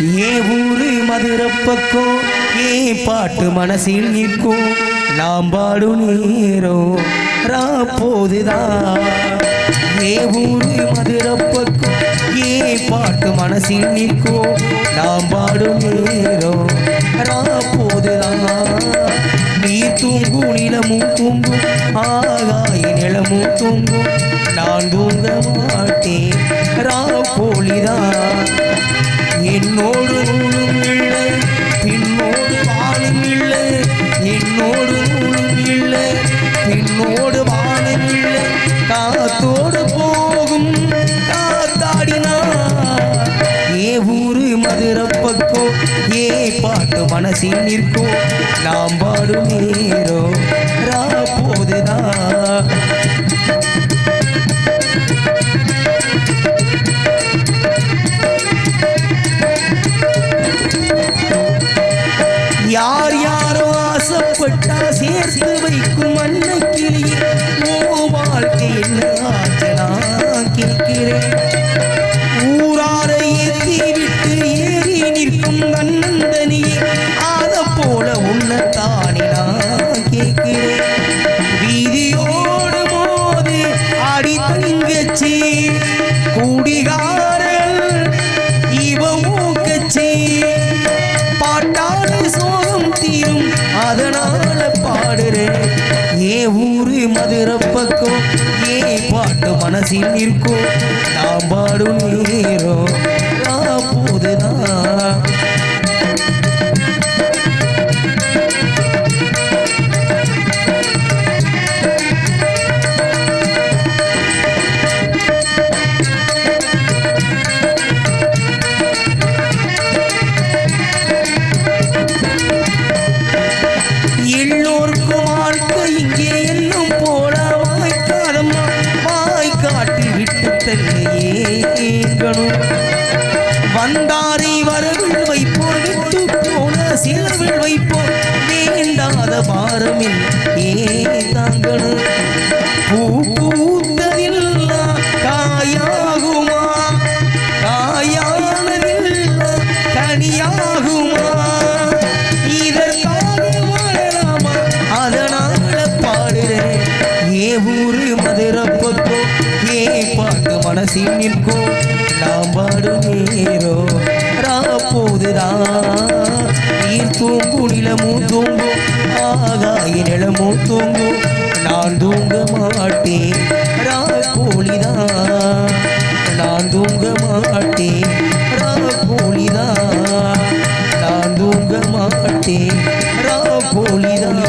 ஏ ஊரு மதுரை பக்கம் ஏ பாட்டு மனசில் நிற்கும் நாம் பாடும் நேரம் ராப்போதுதான் ஏ ஊரு மதுரை பக்கம் ஏ பாட்டு மனசில் நிற்கும் நாம் பாடும் நேரம் ராப்போதுதான் நீர் தூங்கும் நிலமும் தூங்கும் ஆகாய நிலமும் தூங்கும் நான் தூங்க மாட்டேன் ரா போலிதான். என்னோடு நூலும் இல்லை பின்னோடு வாழும் இல்லை என்னோடு நூலும் இல்லை பின்னோடு வாழும் இல்லை காத்தோடு போகும். காத்தாடினா. ஏ ஊரு மதுரை பக்கம் ஏ பாட்டு மனசில் நிற்கும் நாம் பாடும் நேரம் ரா போதுதான் நிற்கும் நன்னந்தனியே போல உன்னை நான் கேட்கிறேன். வீதியோடு போது அடி தங்கச்சி குடிகாரன் இவ மூக்கச்சி பாட்டாடு சோகம் தீரும் அதனால பாடுறேன். ஏ ஊரு மதுரை பக்கம் ஏ பாட்டு மனசில் நிற்கும். பாடும் நேரம் போதுதான். ஏ தாங்கணும் பூ பூத்ததில்லாம் காயாகுமா? காயானதில்லாம் கனியாகுமா? இதற்காக வாழலாமா? அதனால பாடுறேன் ஏ ஊரு மதுரை பக்கம் ஏ பாட்டு மனசில் நிற்கும். நாம் பாடும் நேரம் ராப்போதுதான் நீர் தூங்கும் நிலமும் தூங்கும் ஆகாய நிலமும் தூங்கும். நான் தூங்க மாட்டேன். ராப்போலிதான் நான் தூங்க மாட்டேன். ராப்போலிதான் நான் தூங்க மாட்டேன். ராப்போலிதான்